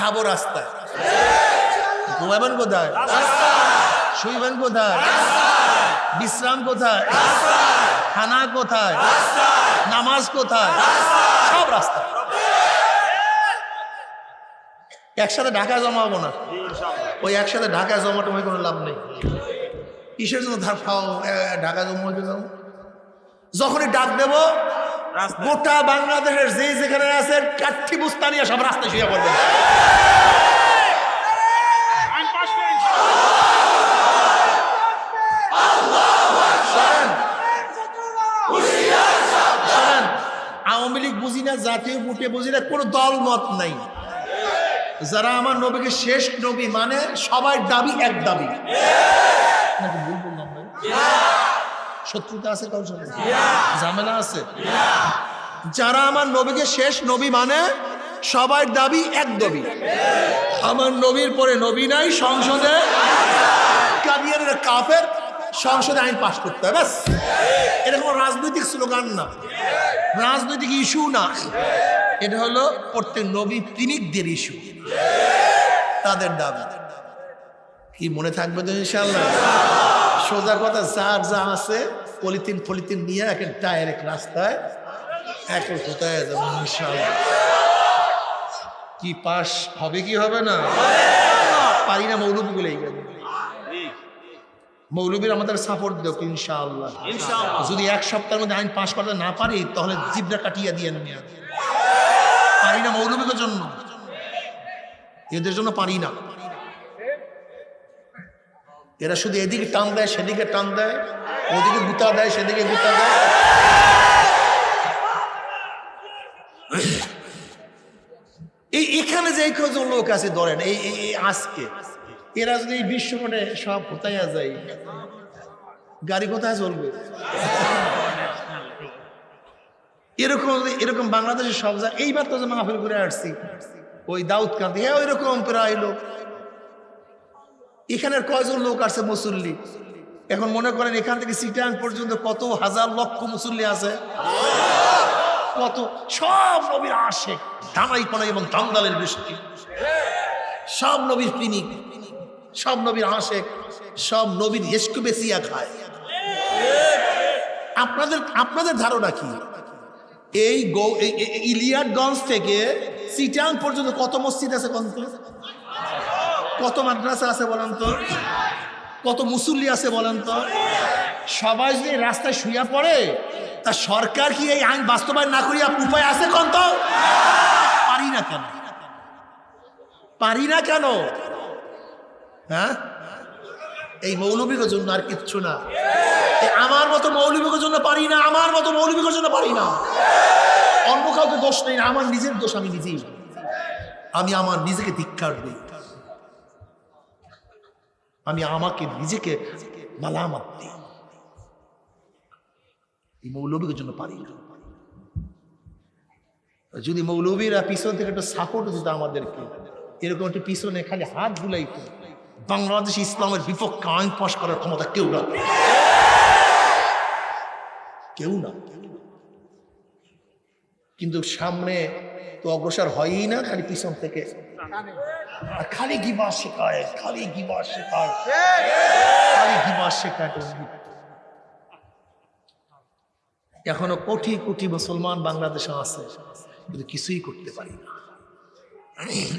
খাব রাস্তায়। ঘুমাবেন কোথায়? শুইবেন কোথায়? বিশ্রাম কোথায়? খানা কোথায়? নামাজ কোথায়? সব রাস্তা একসাথে ঢাকা জমাবো না। ওই একসাথে ঢাকা জমা টমায় কোনো লাভ নেই। কিসের জন্য ঢাকা জমাতে যাও যখনই ডাক দেব গোটা বাংলাদেশের যে যেখানে আছে কাঠি বুস্তানিয়া সব রাস্তায় শুয়ে পড়বে। আওয়ামী লীগ বুঝি না জাতীয় বুটে বুঝি না কোনো দল মত নাই। যারা আমার নবীকে শেষ নবী মানে সবার দাবি এক দাবি নাকি ভুল বললাম ভাই? শত্রুতা আছে কারোর সাথে ঝামেলা আছে? যারা আমার নবীকে শেষ নবী মানে সবার দাবি এক দাবি আমার নবীর পরে নবী নাই সংসদে কাদিয়ানের কাফের সংসদে আইন পাশ করতে হবে ব্যাস। এটা কোনো রাজনৈতিক স্লোগান না। রাজনৈতিক ইস্যু না। এটা হলো প্রত্যেক নবী প্রেমিকদের ইস্যু। তাদের দাবি। কি মনে থাকবে তো ইনশাল্লাহ সোজা কথা যার যা আছে পলিথিন ফলিথিন নিয়ে এক ডাইরেক্ট রাস্তায় এক কোথায় যাব ইনশাল্লাহ কি পাশ হবে কি হবে না? পারি না এই গেল মৌলবীর আমাদের সাপোর্ট দেব ইনশাআল্লাহ। যদি এক সপ্তাহের মধ্যে আইন পাশ করতে না পারি তাহলে জিবরা কাটিয়ে দিয়ে নিয়ে পারি না মৌলবীদের জন্য। এদের জন্য পারি না। এরা শুধু এদিকে টান দেয়, সেদিকে টান দেয়, ওদিকে গুতা দেয়, সেদিকে গুতা দেয়। এই এখানে যে কজন লোক আছে ধরেন, এই আজকে, এরা যদি এই বিশ্বপটে সব কোথায় যায়, গাড়ি কোথায় চলবে? এরকম এরকম বাংলাদেশের সব জায়গায় এইবার তো যে মাহফিল করে আসছি, ওই দাউদ কান্দি হ্যাঁ ওই রকম প্রায় লোক। এখানের কয়জন লোক আছে মুসল্লি? এখন মনে করেন এখান থেকে সিটাং পর্যন্ত কত হাজার লক্ষ মুসল্লি আছে? কত? সব নবীর আসে ধামাই পানা এবং দান্দালের বৃষ্টি। সব নবীর পিনিক, সব নবীর আশেক, সব নবীর এসকু বেসিয়া খায়। আপনাদের আপনাদের ধারণা কি? এই ইলিয়াটগঞ্জ থেকে সিটাং পর্যন্ত কত মসজিদ আছে কত কত মাদ্রাসা আছে বলেন তো? কত মুসল্লি আছে বলেন তো? সবাই যদি রাস্তায় শুয়ে পড়ে, তা সরকার কি এই আইন বাস্তবায়ন না করিয়া উপায় আছে কোন তো? পারি না কেন? পারি না কেন? হ্যাঁ? এই মৌলবীর জন্য আর কিচ্ছু না। আমার মতো মৌলবীর জন্য পারি না, আমার মতো মৌলবীর জন্য পারি না। অন্য কাউকে দোষ নেই আমার নিজের দোষ আমি নিজেই। আমি আমার নিজেকে ধিক্ষার দিই। আমি আমাকে নিজেকে মালামাত দিই। এই মৌলবীর জন্য পারি যদি মৌলবীরা পিছন থেকে একটা সাপোর্ট দিত আমাদেরকে, এরকম একটা পিছনে খালি হাত বুলাইতো, বাংলাদেশ ইসলামের বিপক্ষে আইন পাশ করার ক্ষমতা কেউ না। কেউ না। কিন্তু সামনে তো অগ্রসর হয়ই না, খালি পিছন থেকে। আর খালি গিবা শেখায়, খালি গিবা শেখায়। খালি শেখায় এখনও কোটি কোটি মুসলমান বাংলাদেশে আছে, কিন্তু কিছুই করতে পারি না।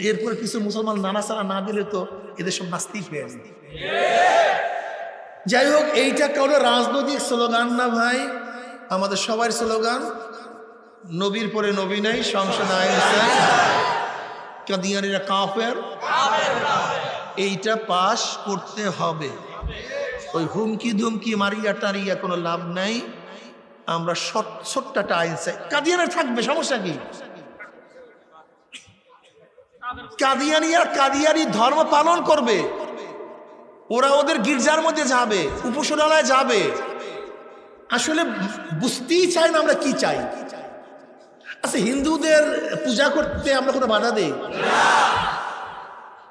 এরপরে কিছু মুসলমান নানা সারা না দিলে তো এদের সব নাস্তিক হয়ে যাবে। যাই হোক, এইটা কারও রাজনৈতিক স্লোগান না ভাই। আমাদের সবার স্লোগান নবীর পরে নবী নাই, সংসদ কাদিয়ানিরা কাফের? এইটা পাশ করতে হবে। ওই হুমকি ধুমকি মারিয়া টারিয়া কোনো লাভ নাই। আমরা ছোট- ছোট্ট আইন চাই। কাদিয়ানের থাকবে, সমস্যা কি? কাদিয়ানিয়া কাদিয়ানি ধর্ম পালন করবে। ওরা ওদের গির্জার মধ্যে যাবে উপাসনালয়ে যাবে। আসলে বুঝতেই চাই না আমরা কি চাই। আচ্ছা হিন্দুদের পূজা করতে আমরা কোনো বাধা দেই?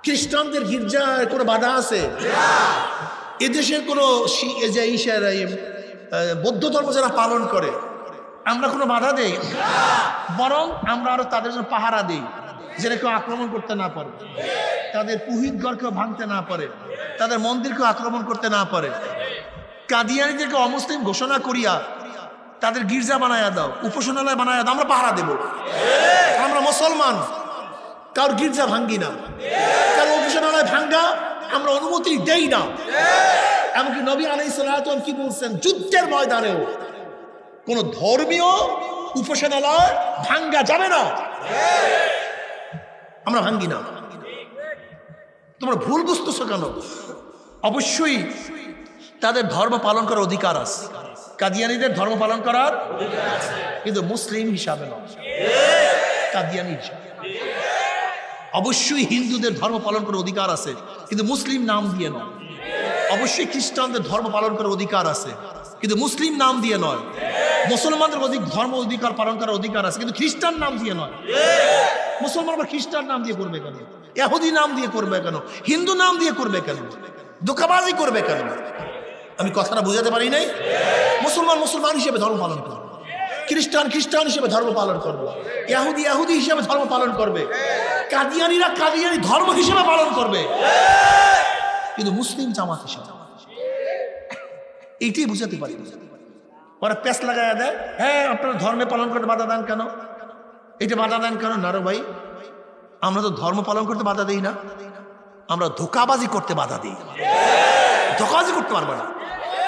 খ্রিস্টানদের গির্জার কোনো বাধা আছে? এদেশের কোনো বৌদ্ধ ধর্ম যারা পালন করে, আমরা কোনো বাধা দেই? বরং আমরা আরও তাদের জন্য পাহারা দিই, যেন কেউ আক্রমণ করতে না পারে। তাদের পুহিত ঘরকেও ভাঙতে না পারে। তাদের মন্দিরকেও আক্রমণ করতে না পারে। কাদিয়ানিদেরকে অমুসলিম ঘোষণা করিয়া তাদের গির্জা বানায়া দাও, উপাসনালয় বানায়া দাও, আমরা পাহারা দেব। আমরা মুসলমান কারোর গির্জা ভাঙ্গি না। কারোর উপাসনালয় ভাঙ্গা, আমরা অনুমতি দেই না। এমনকি নবী আলাই সালাম কি বলছেন, যুদ্ধের ময়দানেও কোন ধর্মীয় উপাসনালয় ভাঙ্গা যাবে না। আমরা ভাঙ্গি না। তোমরা ভুল বুঝতেছো কেন? অবশ্যই তাদের ধর্ম পালন করার অধিকার আছে। কাদিয়ানিদের ধর্ম পালন করার কিন্তু মুসলিম হিসাবে নয়। কাদিয়ানি হিসাবে। অবশ্যই হিন্দুদের ধর্ম পালন করার অধিকার আছে, কিন্তু মুসলিম নাম দিয়ে নয়। অবশ্যই খ্রিস্টানদের ধর্ম পালন করার অধিকার আছে, কিন্তু মুসলিম নাম দিয়ে নয়। মুসলমানদের অধিক ধর্ম অধিকার পালন করার অধিকার আছে, কিন্তু খ্রিস্টান নাম দিয়ে নয়। মুসলমান আবার খ্রিস্টান নাম দিয়ে করবে কেন? এহুদি নাম দিয়ে করবে কেন? হিন্দু নাম দিয়ে করবে কেন? দোকাবাজি করবে কেন? আমি কথাটা বুঝাতে পারি নাই? মুসলমান মুসলমান হিসেবে ধর্ম পালন করবে। খ্রিস্টান খ্রিস্টান হিসেবে ধর্ম পালন করবে। ইয়াহুদি ইয়াহুদি হিসেবে ধর্ম পালন করবে। কাদিয়ানিরা কাদিয়ানি ধর্ম হিসেবে পালন করবে। কিন্তু মুসলিম জামাত হিসেবে। এইটাই বুঝাতে পারি ওরা প্যাস লাগায় দেয় হ্যাঁ আপনার ধর্মে পালন করতে বাধা দেন কেন? এটা বাধা দেন কেন? না ভাই, আমরা তো ধর্ম পালন করতে বাধা দিই না। আমরা ধোকাবাজি করতে বাধা দিই। ধোকাবাজি করতে পারব না।